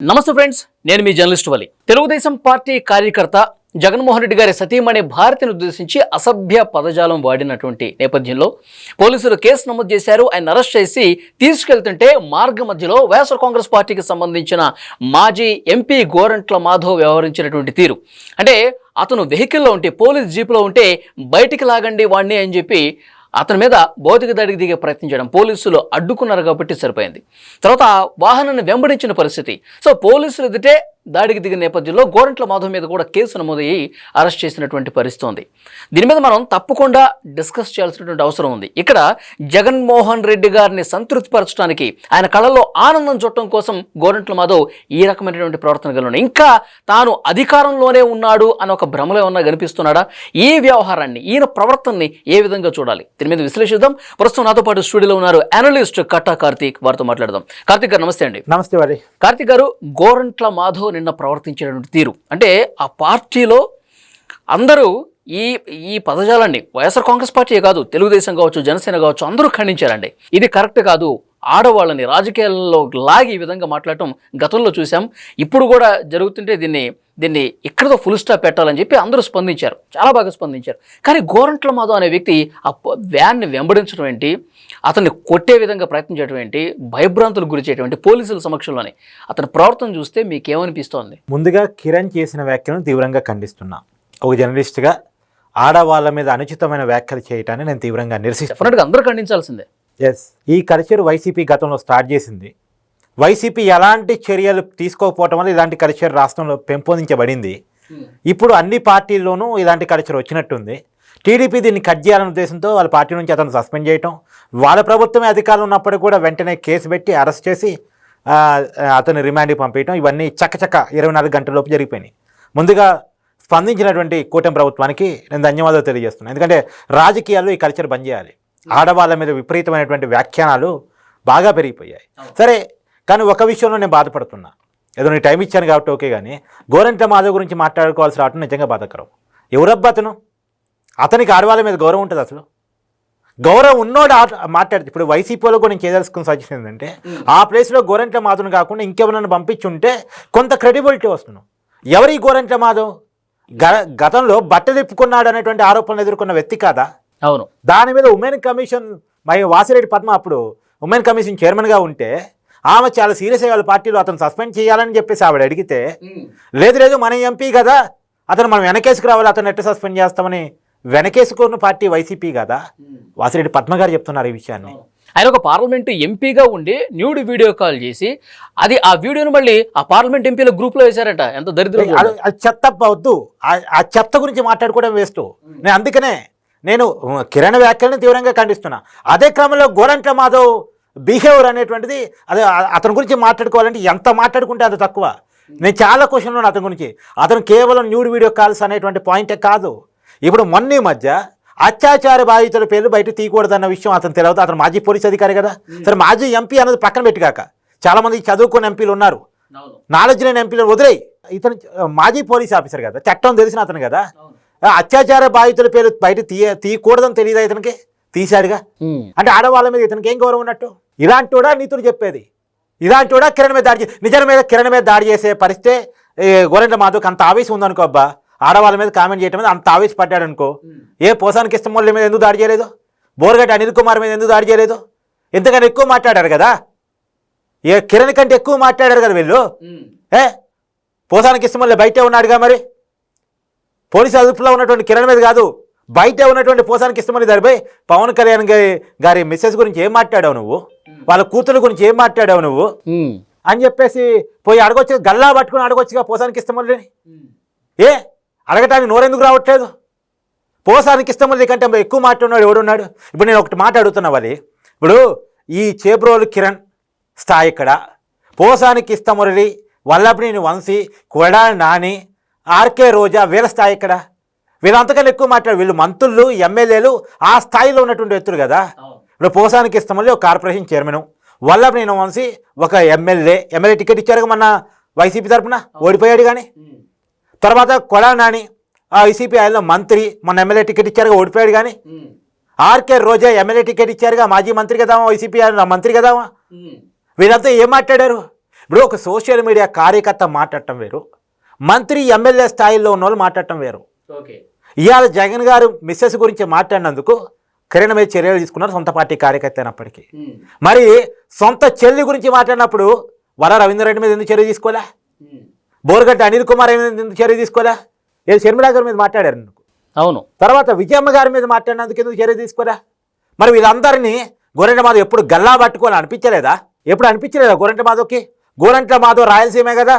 నమస్తే ఫ్రెండ్స్ నేను మీ జర్నలిస్ట్ వలి. తెలుగుదేశం పార్టీ కార్యకర్త జగన్మోహన్ రెడ్డి గారి సతీమణి భారతిని ఉద్దేశించి అసభ్య పదజాలం వాడినటువంటి నేపథ్యంలో పోలీసులు కేసు నమోదు చేశారు. ఆయన అరెస్ట్ చేసి తీసుకెళ్తుంటే మార్గ మధ్యలో వైఎస్ఆర్ కాంగ్రెస్ పార్టీకి సంబంధించిన మాజీ ఎంపీ గోరంట్ల మాధవ్ వ్యవహరించినటువంటి తీరు. అంటే అతను వెహికల్లో ఉంటే పోలీస్ జీపులో ఉంటే బయటికి లాగండి వాడిని అని చెప్పి అతని మీద భౌతిక దాడికి దిగే ప్రయత్నం చేయడం పోలీసులు అడ్డుకున్నారు కాబట్టి సరిపోయింది. తర్వాత వాహనాన్ని వెంబడించిన పరిస్థితి. సో పోలీసులు ఎదుటే దాడికి దిగిన నేపథ్యంలో గోరంట్ల మాధవ్ మీద కూడా కేసు నమోదయ్యి అరెస్ట్ చేసినటువంటి పరిస్థితి ఉంది. దీని మీద మనం తప్పకుండా డిస్కస్ చేయాల్సినటువంటి అవసరం ఉంది. ఇక్కడ జగన్మోహన్ రెడ్డి గారిని సంతృప్తిపరచడానికి ఆయన కళల్లో ఆనందం చుట్టం కోసం గోరంట్ల మాధవ్ ఈ రకమైనటువంటి ప్రవర్తన కలిగి ఇంకా తాను అధికారంలోనే ఉన్నాడు అని ఒక భ్రమలో ఏమన్నా కనిపిస్తున్నాడా? ఈ వ్యవహారాన్ని ఈయన ప్రవర్తనని ఏ విధంగా చూడాలి? దీని మీద విశ్లేషిద్దాం. ప్రస్తుతం నాతో పాటు స్టూడియోలో ఉన్నారు అనలిస్ట్ కట్టా కార్తీక్. వారితో మాట్లాడదాం. కార్తీక్ గారు నమస్తే అండి. నమస్తే వారి. కార్తీక్ గారు గోరంట్ల మాధవ్ నిన్న ప్రవర్తించేటువంటి తీరు. అంటే ఆ పార్టీలో అందరూ ఈ ఈ పదజాలాన్ని వైఎస్ఆర్ కాంగ్రెస్ పార్టీయే కాదు తెలుగుదేశం కావచ్చు జనసేన కావచ్చు అందరూ ఖండించారండి. ఇది కరెక్ట్ కాదు. ఆడవాళ్ళని రాజకీయాల్లో లాగి ఈ విధంగా మాట్లాడటం గతంలో చూసాం ఇప్పుడు కూడా జరుగుతుంటే దీన్ని దీన్ని ఇక్కడతో ఫుల్ స్టాప్ పెట్టాలని చెప్పి అందరూ స్పందించారు. చాలా బాగా స్పందించారు. కానీ గోరంట్ల మాధవ్ అనే వ్యక్తి ఆ వ్యాన్ని వెంబడించడం ఏంటి? అతన్ని కొట్టే విధంగా ప్రయత్నం చేయడం ఏంటి? భయభ్రాంతులకు గురి చేయడం ఏంటి? పోలీసుల సమక్షంలోనే అతని ప్రవర్తన చూస్తే మీకేమనిపిస్తోంది? ముందుగా కిరణ్ చేసిన వ్యాఖ్యలను తీవ్రంగా ఖండిస్తున్నా. ఒక జర్నలిస్ట్గా ఆడవాళ్ళ మీద అనుచితమైన వ్యాఖ్యలు చేయటాన్ని నేను తీవ్రంగా నిరసిస్తాను అందరూ ఖండించాల్సిందే. ఎస్ ఈ కల్చర్ వైసీపీ గతంలో స్టార్ట్ చేసింది. వైసీపీ ఎలాంటి చర్యలు తీసుకోకపోవటం వల్ల ఇలాంటి కల్చర్ రాష్ట్రంలో పెంపొందించబడింది? ఇప్పుడు అన్ని పార్టీల్లోనూ ఇలాంటి కల్చర్ వచ్చినట్టుంది. టీడీపీ దీన్ని కట్ చేయాలనే ఉద్దేశంతో వాళ్ళ పార్టీ నుంచి అతను సస్పెండ్ చేయటం. వాళ్ళ ప్రభుత్వమే అధికారులు ఉన్నప్పటికీ కూడా వెంటనే కేసు పెట్టి అరెస్ట్ చేసి అతను రిమాండ్కి పంపించడం ఇవన్నీ చక్కచక్క ఇరవై నాలుగు గంటలలోపు జరిగిపోయినాయి. ముందుగా స్పందించినటువంటి కూటమి ప్రభుత్వానికి నేను ధన్యవాదాలు తెలియజేస్తున్నాను. ఎందుకంటే రాజకీయాల్లో ఈ కల్చర్ బంద్ చేయాలి. ఆడవాళ్ళ మీద విపరీతమైనటువంటి వ్యాఖ్యానాలు బాగా పెరిగిపోయాయి. సరే కానీ ఒక విషయంలో నేను బాధపడుతున్నా. ఏదో నేను టైం ఇచ్చాను కాబట్టి ఓకే కానీ గోరంట్ల మాధవ్ గురించి మాట్లాడుకోవాల్సి రావటం నిజంగా బాధకరం ఎవరబ్బా అతను? అతనికి ఆడవాళ్ళ మీద గౌరవం ఉంటుంది అసలు. గౌరవం ఉన్నోడు ఆట- మాట్లాడితే ఇప్పుడు వైసీపీలో కూడా నేను చేయదలుచుకున్న సజెషన్ ఏంటంటే ఆ ప్లేస్లో గోరంట్ల మాధవ్ని కాకుండా ఇంకెవరైనా పంపించుంటే కొంత క్రెడిబిలిటీ వస్తున్నాం ఎవరి గోరంట్ల మాధవ్? గ గతంలో బట్టలు ఇప్పుకున్నాడు అనేటువంటి ఆరోపణలు ఎదుర్కొన్న వ్యక్తి కాదా? అవును. దాని మీద ఉమెన్ కమిషన్ మై వాసిరెడ్డి పద్మ అప్పుడు ఉమెన్ కమిషన్ చైర్మన్గా ఉంటే ఆమె చాలా సీరియస్ అయ్యి వాళ్ళ పార్టీలో అతను సస్పెండ్ చేయాలని చెప్పేసి ఆవిడ అడిగితే లేదు లేదు మన ఎంపీ కదా అతను మనం వెనకేసుకు రావాలి అతను ఎట్ట సస్పెండ్ చేస్తామని వెనకేసుకున్న పార్టీ వైసీపీ కదా. వాసిరెడ్డి పద్మ గారు చెప్తున్నారు ఈ విషయాన్ని. ఆయన ఒక పార్లమెంటు ఎంపీగా ఉండి న్యూడ్ వీడియో కాల్ చేసి అది ఆ వీడియోను మళ్ళీ ఆ పార్లమెంట్ ఎంపీల గ్రూప్లో వేశారట. ఎంత దరిద్రం చెత్త వద్దు. ఆ- చెత్త గురించి మాట్లాడుకోవడం వేస్ట్. నేను అందుకనే నేను కిరణ్ వ్యాఖ్యలను తీవ్రంగా ఖండిస్తున్నా. అదే క్రమంలో గోరంట్ల మాధవ్ బిహేవియర్ అనేటువంటిది అదే అతని గురించి మాట్లాడుకోవాలంటే ఎంత మాట్లాడుకుంటే అంత తక్కువ. నేను చాలా క్వశ్చన్లు అతని గురించి. అతను కేవలం న్యూడ్ వీడియో కాల్స్ అనేటువంటి పాయింటే కాదు. ఇప్పుడు మొన్న మధ్య అత్యాచార బాధితుల పేర్లు బయట తీయకూడదన్న విషయం అతను తెలియదు. అతను మాజీ పోలీస్ అధికారి కదా. సరే మాజీ ఎంపీ అన్నది పక్కన పెట్టిగాక. చాలా మంది చదువుకున్న ఎంపీలు ఉన్నారు. నాలెడ్జ్ లేని ఎంపీలు వదిలేయి. ఇతను మాజీ పోలీస్ ఆఫీసర్ కదా. చట్టం తెలిసిన అతను కదా. అత్యాచార బాధితుల పేరు బయట తీయ తీయకూడదని తెలియదు ఇతనికి? తీశాడుగా. అంటే ఆడవాళ్ళ మీద ఇతనికి ఏం గౌరవం ఉన్నట్టు? ఇలాంటి కూడా నీతులు చెప్పేది. ఇలాంటి కూడా కిరణ్ మీద దాడి నిజాల మీద కిరణ్ మీద దాడి చేసే పరిస్థితే గోరెంట్ల మాధవ్కి అంత ఆవేశం ఉందనుకో అబ్బా ఆడవాళ్ళ మీద కామెంట్ చేయడం మీద అంత ఆవేశపడ్డాడు అనుకో ఏ పోసానికి ఇష్టం వాళ్ళ మీద ఎందుకు దాడి చేయలేదు? బోర్గడ్డ అనిల్ కుమార్ మీద ఎందుకు దాడి చేయలేదు? ఎంతకన్నా ఎక్కువ మాట్లాడారు కదా? ఏ కిరణ్ కంటే ఎక్కువ మాట్లాడారు కదా వీళ్ళు? ఏ? పోసానికి ఇష్టం బయటే ఉన్నాడుగా మరి? పోలీసు అదుపులో ఉన్నటువంటి కిరణ్ మీద కాదు. బయటే ఉన్నటువంటి పోసానికి ఇష్టమని దానిపై పవన్ కళ్యాణ్ గారి గారి మిస్సెస్ గురించి ఏం మాట్లాడావు నువ్వు? వాళ్ళ కూతురు గురించి ఏం మాట్లాడావు నువ్వు. అని చెప్పేసి పోయి అడగొచ్చు గల్లా పట్టుకుని అడగొచ్చుగా పోసానికి ఇష్టమని ఏ? అడగటానికి నోరెందుకు రావట్లేదు? పోసానికి ఇష్టమని కంటే ఎక్కువ మాట్లాడినాడు ఎవడున్నాడు? ఇప్పుడు నేను ఒకటి మాట అడుగుతున్నా వాళ్ళి ఇప్పుడు ఈ చేబ్రోలు కిరణ్ స్థాయి ఇక్కడ. పోసానికి ఇష్టమురళి వల్లభనేని వంశీ కొడా నాని ఆర్కే రోజా వీళ్ళ స్థాయి ఇక్కడ. వీళ్ళంతకన్నా ఎక్కువ మాట్లాడు వీళ్ళు మంత్రులు ఎమ్మెల్యేలు ఆ స్థాయిలో ఉన్నటువంటి వ్యక్తులు కదా. ఇప్పుడు పోసానికి ఇష్టమల్లి ఒక కార్పొరేషన్ చైర్మన్. వల్లభనేని వంశీ ఒక ఎమ్మెల్యే. ఎమ్మెల్యే టికెట్ ఇచ్చారు మన వైసీపీ తరపున? ఓడిపోయాడు కానీ తర్వాత కొడా నాని ఆ వైసీపీ ఆయనలో మంత్రి మన ఎమ్మెల్యే టికెట్ ఇచ్చారుగా ఓడిపోయాడు కానీ ఆర్కే రోజా ఎమ్మెల్యే టికెట్ ఇచ్చారుగా మాజీ మంత్రి కదా వైసీపీ ఆయన మంత్రి కదా వీళ్ళంతా ఏం మాట్లాడారు? ఇప్పుడు ఒక సోషల్ మీడియా కార్యకర్త మాట్లాడటం వేరు. మంత్రి ఎమ్మెల్యే స్థాయిలో ఉన్న వాళ్ళు మాట్లాడటం వేరు. ఇవాళ జగన్ గారు మిస్సెస్ గురించి మాట్లాడినందుకు కిరణ్ మీద చర్యలు తీసుకున్నారు సొంత పార్టీ కార్యకర్త అయినప్పటికీ. మరి సొంత చెల్లి గురించి మాట్లాడినప్పుడు వర రవీంద్రరెడ్డి మీద ఎందుకు చర్య తీసుకోలే? బోరగడ్డ అనిల్ కుమార్ మీద ఎందుకు చర్య తీసుకోలే? ఏది షర్మిలా గారి మీద మాట్లాడారు నువ్వు అవును. తర్వాత విజయమ్మ గారి మీద మాట్లాడినందుకు ఎందుకు చర్య తీసుకోరా మరి వీళ్ళందరినీ గోరెంట మాధవ్ ఎప్పుడు గల్లా పట్టుకోవాలి అనిపించలేదా? ఎప్పుడు అనిపించలేదా గోరెంట మాధవ్కి? గోరెంట్ల మాధవ్ రాయలసీమే కదా?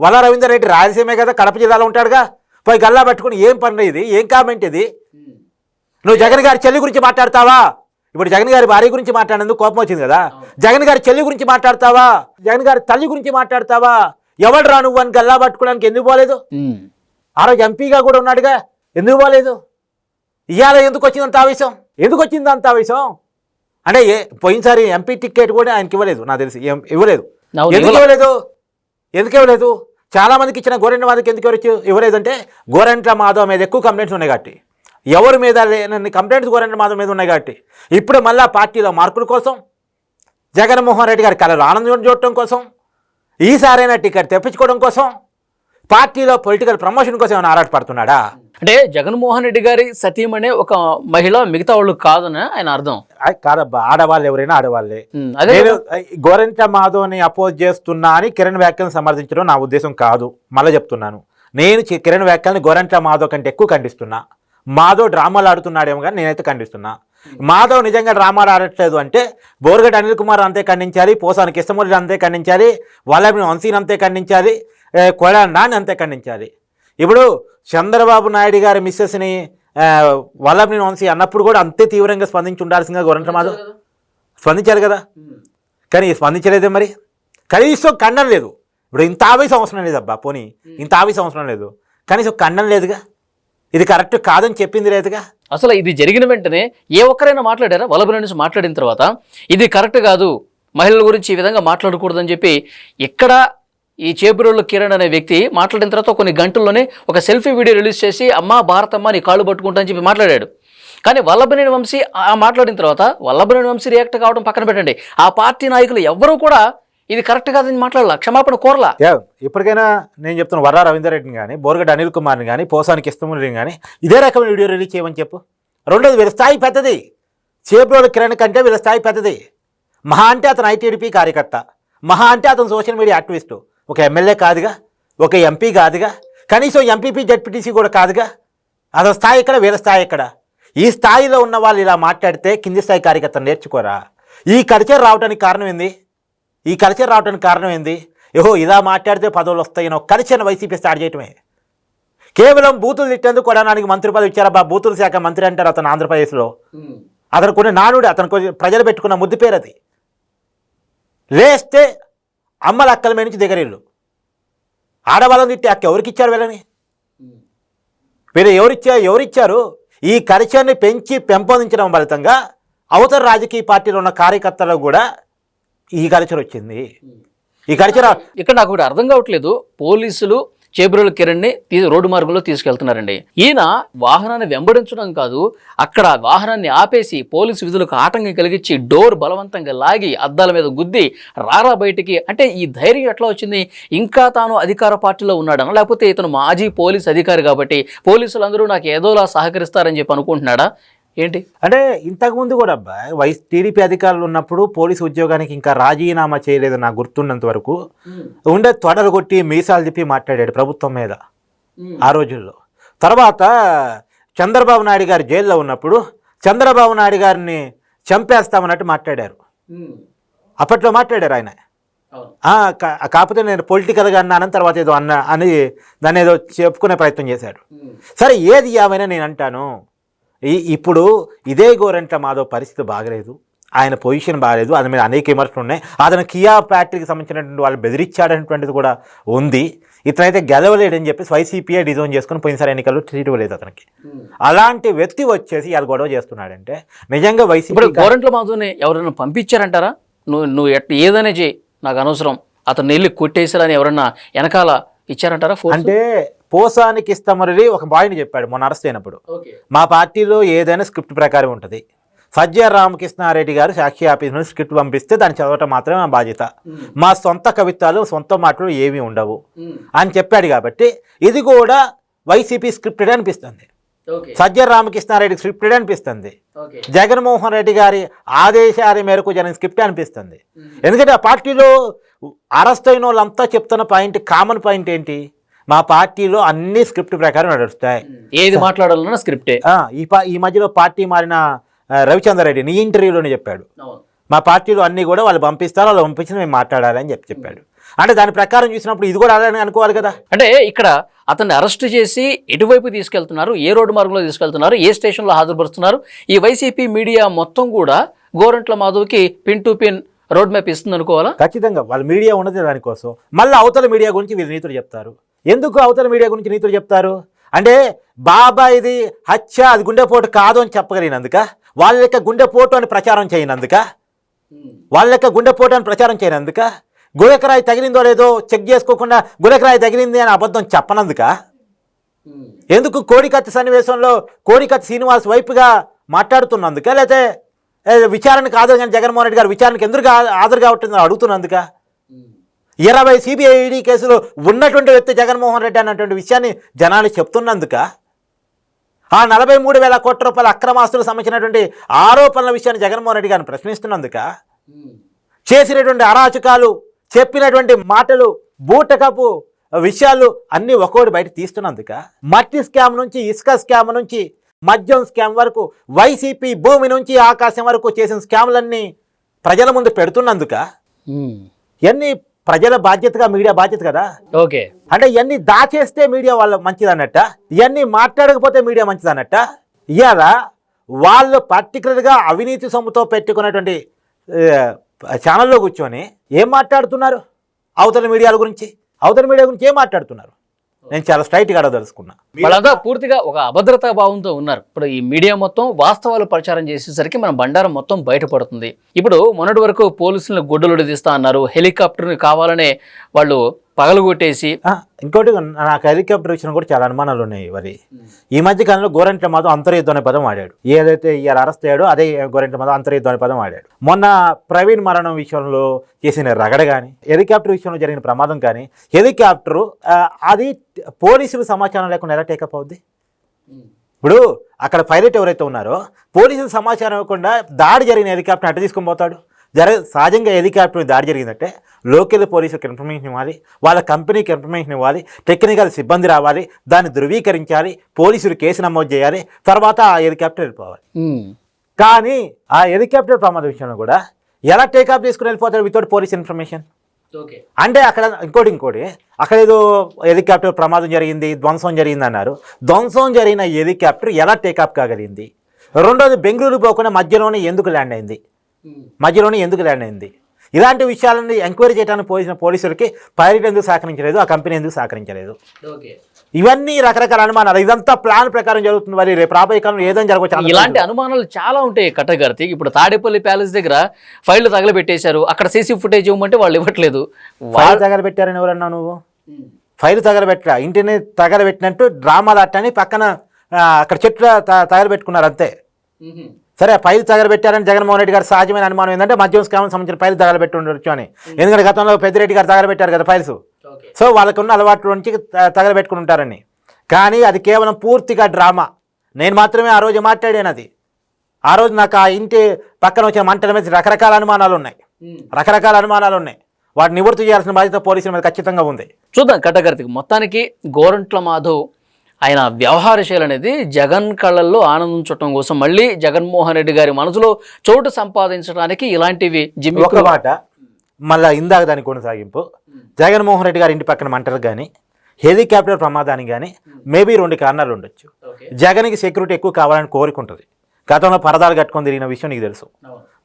వల్ల రవీందర్ రెడ్డి రాయలసీమే కదా? కడప జిల్లాలో ఉంటాడుగా? పోయి గల్లా పట్టుకుని ఏం పని ఇది? ఏం కామెంట్ ఇది? నువ్వు జగన్ గారి చెల్లి గురించి మాట్లాడతావా? ఇప్పుడు జగన్ గారి భార్య గురించి మాట్లాడినందుకు కోపం వచ్చింది కదా. జగన్ గారి చెల్లి గురించి మాట్లాడతావా? జగన్ గారి తల్లి గురించి మాట్లాడతావా? ఎవడు రా నువ్వు అని గల్లా పట్టుకోవడానికి ఎందుకు పోలేదు? ఆ రోజు ఎంపీగా కూడా ఉన్నాడుగా. ఎందుకు పోలేదు? ఇవాళ ఎందుకు వచ్చింది అంత ఆవేశం? ఎందుకు వచ్చింది అంత ఆవేశం? అంటే ఏ పోయినసారి ఎంపీ టికెట్ కూడా ఆయనకి ఇవ్వలేదు నాకు తెలిసి. ఏం- ఇవ్వలేదు. ఎందుకు ఇవ్వలే. ఇవ్వలేదు? ఎందుకు ఇవ్వలేదు? చాలామందికి ఇచ్చిన గోరెంట్ల మాధవ్కి ఎందుకు ఎవరు ఇవ్వలేదంటే గోరెంట్ల మాధవ్ మీద ఎక్కువ కంప్లైంట్స్ ఉన్నాయి కాబట్టి. ఎవరి మీద లేని కంప్లైంట్స్ గోరెంట్ల మాధవ్ మీద ఉన్నాయి కాబట్టి. ఇప్పుడు మళ్ళీ పార్టీలో మార్కుల కోసం జగన్మోహన్ రెడ్డి గారి కళలు ఆనందం చూడటం కోసం ఈసారైనా టికెట్ తెప్పించుకోవడం కోసం పార్టీలో పొలిటికల్ ప్రమోషన్ కోసం ఏమైనా ఆరాటపడుతున్నాడా? అంటే జగన్మోహన్ రెడ్డి గారి సతీమణి ఒక మహిళ మిగతా వాళ్ళు కాదని ఆయన అర్థం. కాదబ్బా ఆడవాళ్ళు ఎవరైనా ఆడవాళ్ళే. నేను గోరెంట మాధవ్ని అపోజ్ చేస్తున్నా అని కిరణ్ వ్యాఖ్యలను సమర్థించడం నా ఉద్దేశం కాదు. మళ్ళీ చెప్తున్నాను. నేను కిరణ్ వ్యాఖ్యల్ని గోరెంట మాధవ్ కంటే ఎక్కువ ఖండిస్తున్నా. మాధవ్ డ్రామాలు ఆడుతున్నాడేమో కానీ నేనైతే ఖండిస్తున్నా. మాధవ్ నిజంగా డ్రామాలు ఆడట్లేదు అంటే బోర్గడ్ అనిల్ కుమార్ అంతే ఖండించాలి పోసానికి ఇష్టమూరి అంతే ఖండించాలి వల్లభి వంశీని అంతే ఖండించాలి ఏ, కొడా నాని అంతే ఖండించాలి. ఇప్పుడు చంద్రబాబు నాయుడు గారి మిస్సెస్ని వల్లభి వంశీ అన్నప్పుడు కూడా అంతే తీవ్రంగా స్పందించి ఉండాల్సిందిగా గోరంట మాధవ్ స్పందించారు కదా? కానీ స్పందించలేదే మరి? కనీసం ఖండన లేదు. ఇప్పుడు ఇంత ఆవేశం అవసరం లేదబ్బా పోనీ. ఇంత ఆవేశం అవసరం లేదు. కనీసం ఖండన లేదుగా? ఇది కరెక్ట్ కాదని చెప్పింది లేదుగా? అసలు ఇది జరిగిన వెంటనే ఏ ఒక్కరైనా మాట్లాడారా? వలభన నుంచి మాట్లాడిన తర్వాత ఇది కరెక్ట్ కాదు మహిళల గురించి ఈ విధంగా మాట్లాడకూడదని చెప్పి ఎక్కడ ఈ చేపురోళ్ళు కిరణ్ అనే వ్యక్తి మాట్లాడిన తర్వాత కొన్ని గంటల్లోనే ఒక సెల్ఫీ వీడియో రిలీజ్ చేసి అమ్మా భారతమ్మ నీ కాళ్ళు పట్టుకుంటా అని చెప్పి మాట్లాడాడు. కానీ వల్లభనేని వంశీ ఆ మాట్లాడిన తర్వాత వల్లభనేని వంశీ రియాక్ట్ కావడం పక్కన పెట్టండి. ఆ పార్టీ నాయకులు ఎవ్వరూ కూడా ఇది కరెక్ట్ కాదని మాట్లాడాల క్షమాపణ కోరలా. ఇప్పటికైనా నేను చెప్తున్నా వర్రా రవీందర్ రెడ్డిని కానీ బోర్గడ్డ అనిల్ కుమార్ని కానీ పోసానికి ఇష్టముని కానీ ఇదే రకమైన వీడియో రిలీజ్ చేయమని చెప్పు. రెండోది వీళ్ళ స్థాయి పెద్దది. చేబ్రోలు కిరణ్ కంటే వీళ్ళ స్థాయి పెద్దది. మహా అంటే అతను ఐటీడీపీ కార్యకర్త. మహా అంటే అతను సోషల్ మీడియా యాక్టివిస్టు. ఒక ఎమ్మెల్యే కాదుగా ఒక ఎంపీ కాదుగా కనీసం ఎంపీపీ జడ్పీటీసీ కూడా కాదుగా. అతని స్థాయి ఇక్కడ వీళ్ళ స్థాయి ఇక్కడ ఈ స్థాయిలో ఉన్న వాళ్ళు ఇలా మాట్లాడితే కింది స్థాయి కార్యకర్తలు నేర్చుకోరా? ఈ కల్చర్ రావడానికి కారణం ఏంది? ఈ కల్చర్ రావడానికి కారణం ఏంది? ఏహో ఇలా మాట్లాడితే పదవులు వస్తాయని ఒక కల్చర్ని వైసీపీ స్టార్ట్ చేయటమే. కేవలం బూతులు తిట్టేందుకు కొడడానికి మంత్రి పదవి ఇచ్చారబ్బా బూతుల శాఖ మంత్రి అంటారు అతను ఆంధ్రప్రదేశ్లో. అతను కొన్ని నానుడు అతను ప్రజలు పెట్టుకున్న ముద్దు పేరు అది. లేస్తే అమ్మల అక్కల మీద నుంచి దిగరేళ్ళు ఆడవాళ్ళని తిట్టి అక్క ఎవరికి ఇచ్చారు వీళ్ళని? వీళ్ళు ఎవరిచ్చారు ఎవరిచ్చారు? ఈ కల్చర్ని పెంచి పెంపొందించడం ఫలితంగా అవతల రాజకీయ పార్టీలో ఉన్న కార్యకర్తలకు కూడా ఈ కల్చర్ వచ్చింది. ఈ కల్చర్ ఇక్కడ నాకు అర్థం కావట్లేదు. పోలీసులు చేబ్రోల కిరణ్ని రోడ్డు మార్గంలో తీసుకెళ్తున్నారండి. ఈయన వాహనాన్ని వెంబడించడం కాదు అక్కడ వాహనాన్ని ఆపేసి పోలీసు విధులకు ఆటంకం కలిగించి డోర్ బలవంతంగా లాగి అద్దాల మీద గుద్ది రారా బయటికి. అంటే ఈ ధైర్యం ఎట్లా వచ్చింది? ఇంకా తాను అధికార పార్టీలో ఉన్నాడనా లేకపోతే ఇతను మాజీ పోలీస్ అధికారి కాబట్టి పోలీసులందరూ నాకు ఏదోలా సహకరిస్తారని చెప్పి అనుకుంటున్నాడా? ఏంటి? అంటే ఇంతకుముందు కూడా అబ్బా వైస్ టీడీపీ అధికారులు ఉన్నప్పుడు పోలీసు ఉద్యోగానికి ఇంకా రాజీనామా చేయలేదు నాకు గుర్తున్నంత వరకు. ఉండే తొడలు కొట్టి మీసాలు తిప్పి మాట్లాడాడు ప్రభుత్వం మీద ఆ రోజుల్లో. తర్వాత చంద్రబాబు నాయుడు గారు జైల్లో ఉన్నప్పుడు చంద్రబాబు నాయుడు గారిని చంపేస్తామన్నట్టు మాట్లాడారు. అప్పట్లో మాట్లాడారు ఆయన. కాకపోతే నేను పొలిటికల్గా అన్నానని తర్వాత ఏదో అన్న అని దాన్ని ఏదో చెప్పుకునే ప్రయత్నం చేశాడు. సరే ఏది ఏమైనా నేను అంటాను ఇప్పుడు ఇదే గోరంట్ల మాధవ్ పరిస్థితి బాగలేదు. ఆయన పొజిషన్ బాగలేదు. అతని మీద అనేక విమర్శలు ఉన్నాయి. అతను కియా ఫ్యాక్టరీకి సంబంధించినటువంటి వాళ్ళు బెదిరించాడనేటువంటిది కూడా ఉంది. ఇతనైతే గెలవలేడని చెప్పేసి వైసీపీఏ డిజైన్ చేసుకుని పోయినసారి ఎన్నికల్లో సీట్ ఇవ్వలేదు అతనికి. అలాంటి వ్యక్తి వచ్చేసి ఇలా గొడవ చేస్తున్నాడంటే నిజంగా ఇప్పుడు వైసీపీ గోరంట్ల మాధవ్ని ఎవరైనా పంపించారంటారా? నువ్వు నువ్వు ఎట్ ఏదైనా చేయి నాకు అనవసరం. అతను వెళ్ళి కొట్టేసారని ఎవరన్నా వెనకాల ఇచ్చారంటారా? అంటే పోసానికి ఇస్తామని ఒక బాయ్ని చెప్పాడు మొన్న అరెస్ట్ అయినప్పుడు. మా పార్టీలో ఏదైనా స్క్రిప్ట్ ప్రకారం ఉంటుంది. సజ్జ రామకృష్ణారెడ్డి గారు సాక్షి ఆఫీస్ నుంచి స్క్రిప్ట్ పంపిస్తే దాన్ని చదవటం మాత్రమే మా బాధ్యత. మా సొంత కవిత్వాలు సొంత మాటలు ఏమీ ఉండవు. అని చెప్పాడు కాబట్టి ఇది కూడా వైసీపీ స్క్రిప్టెడ్ అనిపిస్తుంది. సజ్జ రామకృష్ణారెడ్డి స్క్రిప్టెడ్ అనిపిస్తుంది. జగన్మోహన్ రెడ్డి గారి ఆదేశాల మేరకు జరిగిన స్క్రిప్ట్ అనిపిస్తుంది. ఎందుకంటే ఆ పార్టీలో అరెస్ట్ అయిన వాళ్ళంతా చెప్తున్న పాయింట్ కామన్ పాయింట్ ఏంటి? మా పార్టీలో అన్ని స్క్రిప్ట్ ప్రకారం నడుస్తాయి. ఏది మాట్లాడాలన్నా స్క్రిప్టే. ఈ ఈ మధ్యలో పార్టీ మారిన ఆ, రవిచంద్రారెడ్డి నీ ఇంటర్వ్యూలోనే చెప్పాడు. మా పార్టీలో అన్ని కూడా వాళ్ళు పంపిస్తారు వాళ్ళు పంపించిన మేము మాట్లాడాలి అని చెప్పి చెప్పాడు. అంటే దాని ప్రకారం చూసినప్పుడు ఇది కూడా అలానే అనుకోవాలి కదా? అంటే ఇక్కడ అతన్ని అరెస్ట్ చేసి ఎటువైపు తీసుకెళ్తున్నారు ఏ రోడ్డు మార్గంలో తీసుకెళ్తున్నారు ఏ స్టేషన్లో హాజరుపరుస్తున్నారు ఈ వైసీపీ మీడియా మొత్తం కూడా Gorantla మాధవ్కి pin to pin road map ఇస్తుంది అనుకోవాలా ఖచ్చితంగా. వాళ్ళ మీడియా ఉన్నది దానికోసం. మళ్ళీ అవతల మీడియా గురించి వీళ్ళు నీతులు చెప్తారు. ఎందుకు అవతల మీడియా గురించి నీతులు చెప్తారు? అంటే బాబా ఇది హత్య అది గుండెపోటు కాదు అని చెప్పగలిగినందుక? వాళ్ళ యొక్క గుండెపోటు అని ప్రచారం చేయనందుక? వాళ్ళ యొక్క గుండెపోటు అని ప్రచారం చేయనందుక? గులకరాయి తగిలిందో లేదో చెక్ చేసుకోకుండా గులకరాయి తగిలింది అని అబద్ధం చెప్పనందుక? ఎందుకు కోడికత్తి సన్నివేశంలో కోడికత్తి శ్రీనివాస్ వైపుగా మాట్లాడుతున్నందుక? లేకపోతే విచారణకు హాజరు కానీ జగన్మోహన్ రెడ్డి గారు విచారణకు ఎందుకు హా- హాజరు అడుగుతున్నందుక? ఇరవై సిబిఐ ఈడీ కేసులు ఉన్నటువంటి వ్యక్తి జగన్మోహన్ రెడ్డి అన్నటువంటి విషయాన్ని జనాలు చెప్తున్నందుక ఆ నలభై మూడు వేల కోట్ల రూపాయల అక్రమాస్తులకు సంబంధించినటువంటి ఆరోపణల విషయాన్ని జగన్మోహన్ రెడ్డి గారిని ప్రశ్నిస్తున్నందుక చేసినటువంటి అరాచకాలు చెప్పినటువంటి మాటలు బూటకపు విషయాలు అన్నీ ఒక్కోటి బయట తీస్తున్నందుక మట్టి స్కామ్ నుంచి ఇసుక స్కామ్ నుంచి మద్యం స్కామ్ వరకు వైసీపీ భూమి నుంచి ఆకాశం వరకు చేసిన స్కామ్లన్నీ ప్రజల ముందు పెడుతున్నందుక ఇవన్నీ ప్రజల బాధ్యతగా మీడియా బాధ్యత కదా? ఓకే. అంటే ఇవన్నీ దాచేస్తే మీడియా వాళ్ళ మంచిదన్నట్ట? ఇవన్నీ మాట్లాడకపోతే మీడియా మంచిదన్నట్ట? ఇవాళ వాళ్ళు పర్టికులర్గా అవినీతి సొమ్ముతో పెట్టుకున్నటువంటి ఛానల్లో కూర్చొని ఏం మాట్లాడుతున్నారు? అవతల మీడియాల గురించి. అవతల మీడియా గురించి ఏం మాట్లాడుతున్నారు? నేను చాలా స్ట్రైట్గా అడగదలుచుకున్నా. వాళ్ళంతా పూర్తిగా ఒక అభద్రతా భావంతో ఉన్నారు. ఇప్పుడు ఈ మీడియా మొత్తం వాస్తవాలు ప్రచారం చేసేసరికి మన బండారం మొత్తం బయటపడుతుంది. ఇప్పుడు మొన్నటి వరకు పోలీసులను గుడ్డలు తీస్తా అన్నారు. హెలికాప్టర్ని కావాలనే వాళ్ళు పగలగొట్టేసి ఇంకోటి నాకు హెలికాప్టర్ విషయం కూడా చాలా అనుమానాలు ఉన్నాయి మరి. ఈ మధ్య కాలంలో గోరంట్ల మాధవ్ అంతర్యుద్ధం అనే పదం వాడాడు. ఏదైతే ఇవాళ అరెస్ట్ అయ్యాడో అదే గోరంట్ల మాధవ్ అంతర్యుద్ధం అనే పదం ఆడాడు మొన్న ప్రవీణ్ మరణం విషయంలో చేసిన రగడ కానీ హెలికాప్టర్ విషయంలో జరిగిన ప్రమాదం కానీ హెలికాప్టరు అది పోలీసులు సమాచారం లేకుండా ఎలా టేకప్ అవుద్ది? ఇప్పుడు అక్కడ పైలట్ ఎవరైతే ఉన్నారో పోలీసులు సమాచారం ఇవ్వకుండా దాడి జరిగిన హెలికాప్టర్ అటు తీసుకొని పోతాడు. జర సహజంగా హెలికాప్టర్ దాడి జరిగిందంటే లోకల్ పోలీసులకు ఇన్ఫర్మేషన్ ఇవ్వాలి వాళ్ళ కంపెనీకి ఇన్ఫర్మేషన్ ఇవ్వాలి టెక్నికల్ సిబ్బంది రావాలి దాన్ని ధృవీకరించాలి పోలీసులు కేసు నమోదు చేయాలి తర్వాత ఆ హెలికాప్టర్ వెళ్ళిపోవాలి. కానీ ఆ హెలికాప్టర్ ప్రమాదం విషయంలో కూడా ఎలా టేకాఫ్ చేసుకుని వెళ్ళిపోతాడు వితౌట్ పోలీస్ ఇన్ఫర్మేషన్? అంటే అక్కడ ఇంకోటి ఇంకోటి అక్కడ ఏదో హెలికాప్టర్ ప్రమాదం జరిగింది ధ్వంసం జరిగింది అన్నారు. ధ్వంసం జరిగిన హెలికాప్టర్ ఎలా టేకాఫ్ కాగలిగింది? రెండోది బెంగళూరు పోకుండా మధ్యలోనే ఎందుకు ల్యాండ్ అయింది? మధ్యలోనే ఎందుకు ల్యాండ్ అయింది ఇలాంటి విషయాలని ఎంక్వైరీ చేయడానికి పోలీసిన పోలీసులకి పైలట్ ఎందుకు సహకరించలేదు? ఆ కంపెనీ ఎందుకు సహకరించలేదు? ఇవన్నీ రకరకాల అనుమానాలు. ఇదంతా ప్లాన్ ప్రకారం జరుగుతుంది. మరి రేపు రాబోయే కాలంలో ఏదైనా జరగవచ్చు ఇలాంటి అనుమానాలు చాలా ఉంటాయి కట్టగార్తి ఇప్పుడు తాడేపల్లి ప్యాలెస్ దగ్గర ఫైళ్ళు తగలబెట్టేశారు. అక్కడ సీసీ ఫుటేజ్ ఇవ్వమంటే వాళ్ళు ఇవ్వట్లేదు. ఫైల్ తగలబెట్టారని ఎవరన్నా నువ్వు? ఫైల్ తగలబెట్టరా? ఇంటిని తగలబెట్టినట్టు డ్రామాలు అట్టని పక్కన అక్కడ చెట్లు తగలబెట్టుకున్నారు అంతే. సరే ఫైల్ తగలబెట్టారని జగన్మోహన్ రెడ్డి గారు సహజమైన అనుమానం ఏంటంటే మద్యం స్కామ్ సంబంధించిన ఫైల్ తగలబెట్టి ఉండొచ్చు అని ఎందుకంటే గతంలో పెద్దిరెడ్డి గారు తగలబెట్టారు కదా ఫైల్స్. సో వాళ్ళకు ఉన్న అలవాటు నుంచి తగలబెట్టుకుని ఉంటారని కానీ అది కేవలం పూర్తిగా డ్రామా. నేను మాత్రమే ఆ రోజు మాట్లాడాను అది. ఆ రోజు నాకు ఆ ఇంటి పక్కన వచ్చిన మంటల మీద రకరకాల అనుమానాలు ఉన్నాయి. రకరకాల అనుమానాలు ఉన్నాయి. వాటిని నివృత్తి చేయాల్సిన బాధ్యత పోలీసుల మీద ఖచ్చితంగా ఉంది. చూద్దాం కట్టగార్తికి. మొత్తానికి గోరంట్ల మాధవ్ ఆయన వ్యవహార శైలి అనేది జగన్ కళ్ళల్లో ఆనందం చుట్టం కోసం మళ్ళీ జగన్మోహన్ రెడ్డి గారి మనసులో చోటు సంపాదించడానికి ఇలాంటివి జిమ్మి ఒక మాట మళ్ళా ఇందాక దాని కొనసాగింపు. జగన్మోహన్ రెడ్డి గారి ఇంటి పక్కన మంటలు కానీ హెలికాప్టర్ ప్రమాదానికి కానీ మేబీ రెండు కారణాలు ఉండొచ్చు. జగన్కి సెక్యూరిటీ ఎక్కువ కావాలని కోరుకుంటుంది గతంలో పరదాలు కట్టుకొని తిరిగిన విషయం నీకు తెలుసు.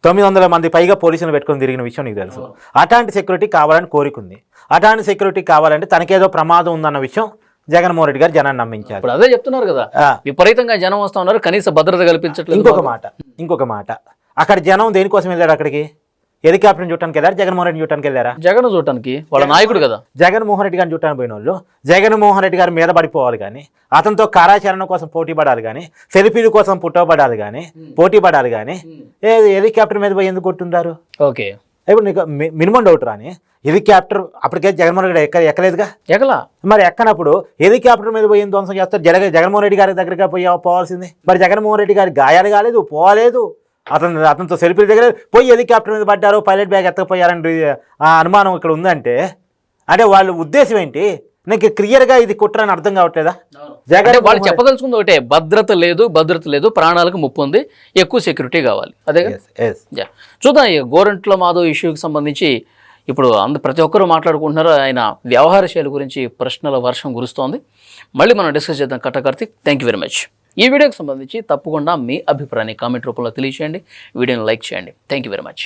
తొమ్మిది వందల మంది పైగా పోలీసులు పెట్టుకొని తిరిగిన విషయం నీకు తెలుసు. అట్లాంటి సెక్యూరిటీ కావాలని కోరికుంది అట్లాంటి సెక్యూరిటీ కావాలంటే తనకేదో ప్రమాదం ఉందన్న విషయం జగన్మోహన్ రెడ్డి గారు జనాన్ని నమ్మించారు. ఇప్పుడు అదే చెప్తున్నారు కదా. విపరీతంగా జనం వస్తా ఉన్నారు కనీస భద్రత కల్పించట్లేదు ఇంకొక మాట ఇంకొక మాట. అక్కడ జనం దేనికోసం వెళ్ళాడు అక్కడికి? హెలికాప్టర్ని చూడటానికి వెళ్ళారా? జగన్మోహన్ రెడ్డి చూడటానికి వెళ్ళారా? జగన్ చూడటానికి వాళ్ళ నాయకుడు కదా. జగన్మోహన్ రెడ్డి గారిని చూడటానికి పోయిన వాళ్ళు జగన్మోహన్ రెడ్డి గారి మీద పడిపోవాలి కానీ అతనితో కార్యాచరణ కోసం పోటీ పడాలి కానీ సెల్ఫీల కోసం పుట్టబడాలి కానీ పోటీ పడాలి కానీ ఏ హెలికాప్టర్ మీద పోయి ఎందుకు కొట్టుంటారు ఓకే. ఇప్పుడు నీకు మినిమం డౌట్ రాని హెలికాప్టర్ అప్పటికే జగన్మోహన్ రెడ్డి ఎక్క ఎక్కలేదుగా? ఎగలా మరి ఎక్కనప్పుడు? హెలికాప్టర్ మీద పోయి ధ్వంసం చేస్తారు? జగ జగన్మోహన్ రెడ్డి గారి దగ్గరగా పోయి పోవాల్సింది. మరి జగన్మోహన్ రెడ్డి గారి గాయాలు కాలేదు పోలేదు అతను అతనితో సెల్ఫీల దగ్గర పోయి హెలికాప్టర్ మీద పడ్డారు పైలట్ బ్యాగ్ ఎత్తకపోయారని ఆ అనుమానం ఇక్కడ ఉందంటే అంటే వాళ్ళ ఉద్దేశం ఏంటి? నీకు క్లియర్గా ఇది కుట్రని అర్థం కావట్లేదా? వాళ్ళు చెప్పదలుచుకుంది ఒకటే భద్రత లేదు భద్రత లేదు ప్రాణాలకు ముప్పు ఉంది ఎక్కువ సెక్యూరిటీ కావాలి. అదే చూద్దాం ఈ గోరంట్ల మాధవ్ ఇష్యూకి సంబంధించి ఇప్పుడు అంద ప్రతి ఒక్కరూ మాట్లాడుకుంటున్నారు. ఆయన వ్యవహార శైలి గురించి ప్రశ్నల వర్షం కురుస్తోంది. మళ్ళీ మనం డిస్కస్ చేద్దాం కట్టకర్తి థ్యాంక్ యూ వెరీ మచ్ ఈ వీడియోకి సంబంధించి తప్పకుండా మీ అభిప్రాయాన్ని కామెంట్ రూపంలో తెలియచేయండి. వీడియోని లైక్ చేయండి. Thank you very much